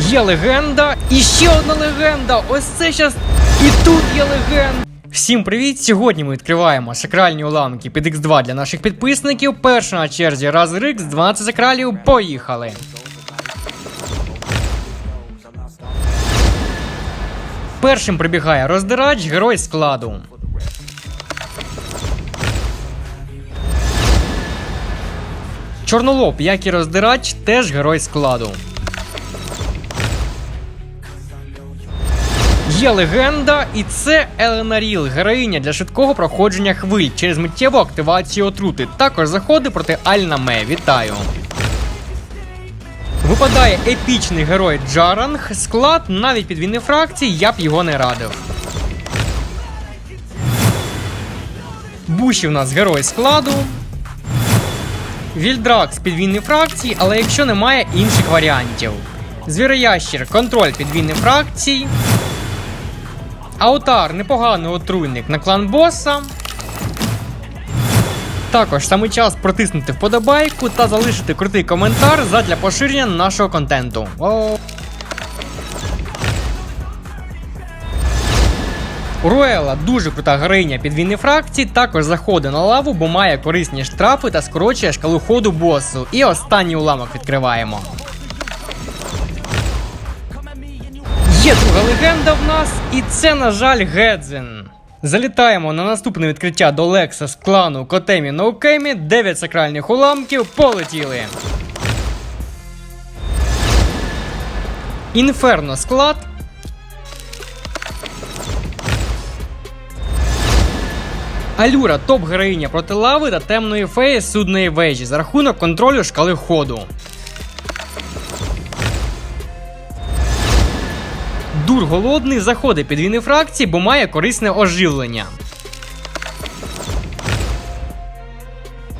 Є легенда, і ще одна легенда. Ось це щас. І тут є легенда. Всім привіт! Сьогодні ми відкриваємо сакральні уламки під X2 для наших підписників. Перша на черзі Razer X, 12 сакралів. Поїхали! Першим прибігає роздирач, герой складу. Чорнолоб, як і роздирач, теж герой складу. Є легенда, і це Елена Ріл, героїня для швидкого проходження хвиль через миттєву активацію отрути. Також заходи проти Альнаме. Вітаю. Випадає епічний герой Джаранг. Склад навіть під війни фракції я б його не радив. Буші в нас герой складу. Вільдракс підвійний фракції, але якщо немає інших варіантів. Звіроящір контроль підвійних фракцій. Аутар непоганий отруйник на клан боса. Також саме час протиснути вподобайку та залишити крутий коментар задля поширення нашого контенту. О. Руела дуже крута героїня підвійної фракції, також заходить на лаву, бо має корисні штрафи та скорочує шкалу ходу босу. І останній уламок відкриваємо. Є легенда в нас, і це, на жаль, Гедзен. Залітаємо на наступне відкриття до Лекса з клану Котемі Ноукемі. 9 сакральних уламків полетіли. Інферно склад. Алюра топ-героїня проти лави та темної феї судної вежі за рахунок контролю шкали ходу. Дур голодний заходить під війни фракції, бо має корисне оживлення.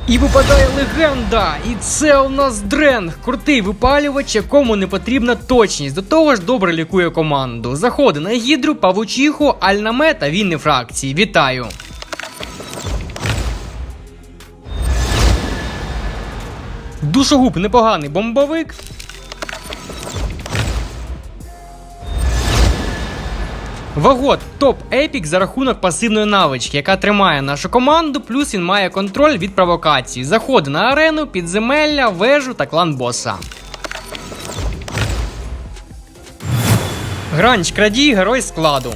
І випадає легенда! І це у нас Дренг, крутий випалювач, якому не потрібна точність. До того ж добре лікує команду. Заходи на гідру, павучиху, альнаме та війни фракції. Вітаю! Душогуб непоганий бомбовик. Вагот топ епік за рахунок пасивної навички, яка тримає нашу команду, плюс він має контроль від провокації. Заходи на арену, підземелля, вежу та клан боса. Гранч крадій, герой складу.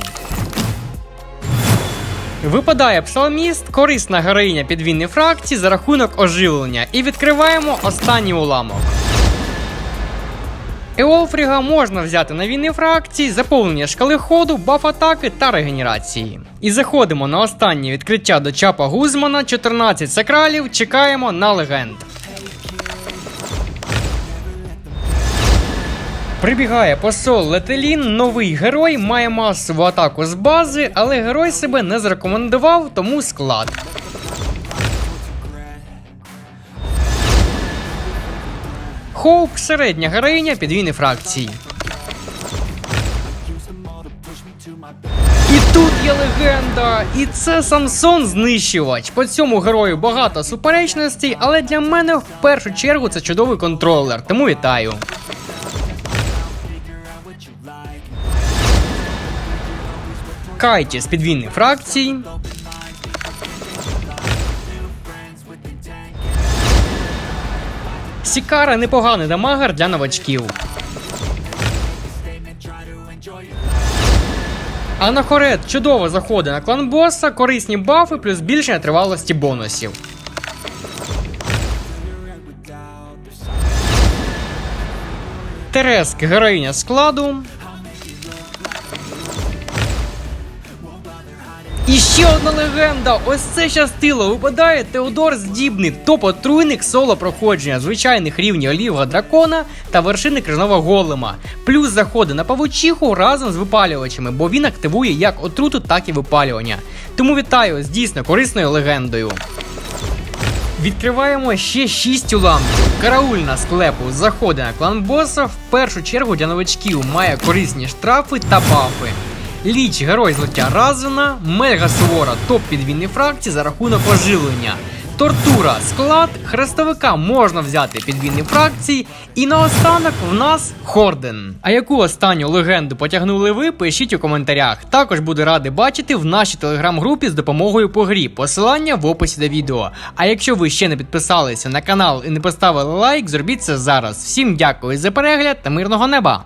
Випадає псалміст, корисна героїня підвійної фракції за рахунок оживлення. І відкриваємо останній уламок. Еолфріга можна взяти на війни фракції, заповнення шкали ходу, баф атаки та регенерації. І заходимо на останнє відкриття до Чапа Гузмана, 14 сакралів, чекаємо на легенд. Прибігає посол Летелін, новий герой, має масову атаку з бази, але герой себе не зарекомендував, тому склад. Хоуп середня героїня підвійної фракції. І тут є легенда, і це Самсон знищувач. По цьому герою багато суперечностей, але для мене в першу чергу це чудовий контролер, тому вітаю. Кайті з підвійної фракції. Сікара непоганий дамагер для новачків. Анахорет чудово заходить на клан боса, корисні бафи плюс збільшення тривалості бонусів. Тереск героїня складу. І ще одна легенда. Ось це щастило. Випадає Теодор Здібний, топ-отруйник соло проходження звичайних рівнів олівга дракона та вершини крижного голема. Плюс заходи на павучиху разом з випалювачами, бо він активує як отруту, так і випалювання. Тому вітаю з дійсно корисною легендою. Відкриваємо ще 6 уламків. Караульна склепу заходить на клан боса. В першу чергу для новачків має корисні штрафи та бафи. Ліч герой злиття Разена, Мельга Сувора топ підвійної фракції за рахунок оживлення. тортура, склад, хрестовика можна взяти підвійні фракції. І наостанок в нас Хорден. А яку останню легенду потягнули ви? Пишіть у коментарях. Також буду радий бачити в нашій телеграм-групі з допомогою по грі. Посилання в описі до відео. А якщо ви ще не підписалися на канал і не поставили лайк, зробіть це зараз. Всім дякую за перегляд та мирного неба!